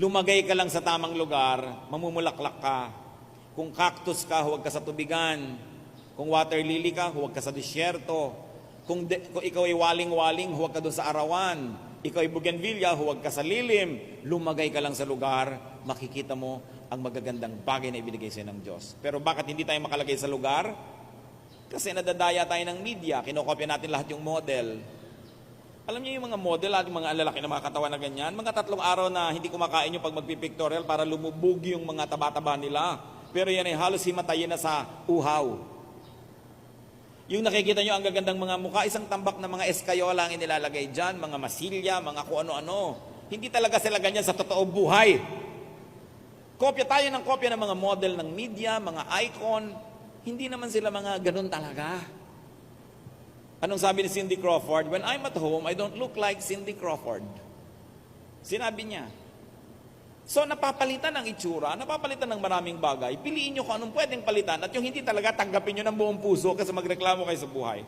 Lumagay ka lang sa tamang lugar, mamumulaklak ka. Kung cactus ka, huwag ka sa tubigan. Kung water lily ka, huwag ka sa disyerto. Kung, de- kung ikaw ay waling-waling, huwag ka doon sa arawan. Ikaw ay bougainvillea, huwag ka sa lilim. Lumagay ka lang sa lugar, makikita mo ang magagandang bagay na ibinigay sa'yo ng Diyos. Pero bakit hindi tayo makalagay sa lugar? Kasi nadadaya tayo ng media, kinokopya natin lahat yung model. Alam niyo yung mga model at yung mga lalaki na mga katawan na ganyan, mga tatlong araw na hindi kumakain yung pag magpipictorial para lumubog yung mga taba-taba nila. Pero yan ay halos himatayin na sa uhaw. Yung nakikita nyo ang gagandang mga mukha, isang tambak na mga eskayola ang inilalagay dyan, mga masilya, mga kung ano-ano. Hindi talaga sila ganyan sa totoong buhay. Kopya tayo ng kopya ng mga model ng media, mga icon. Hindi naman sila mga ganun talaga. Anong sabi ni Cindy Crawford? When I'm at home, I don't look like Cindy Crawford. Sinabi niya. So napapalitan ang itsura, napapalitan ng maraming bagay. Piliin nyo kung anong pwedeng palitan at yung hindi talaga tanggapin nyo ng buong puso kasi magreklamo kayo sa buhay.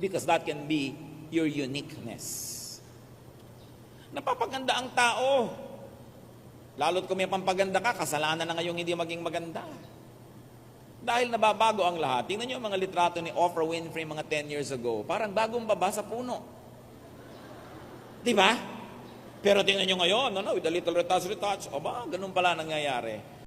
Because that can be your uniqueness. Napapaganda ang tao. Lalo't kung may pampaganda ka, kasalanan na ngayong hindi maging maganda. Dahil nababago ang lahat. Tingnan niyo mga litrato ni Oprah Winfrey mga 10 years ago. Parang bagong baba sa puno. Di ba? Pero tingnan niyo ngayon, no, no, with a little retouch, retouch. O ba, ganun pala nangyayari.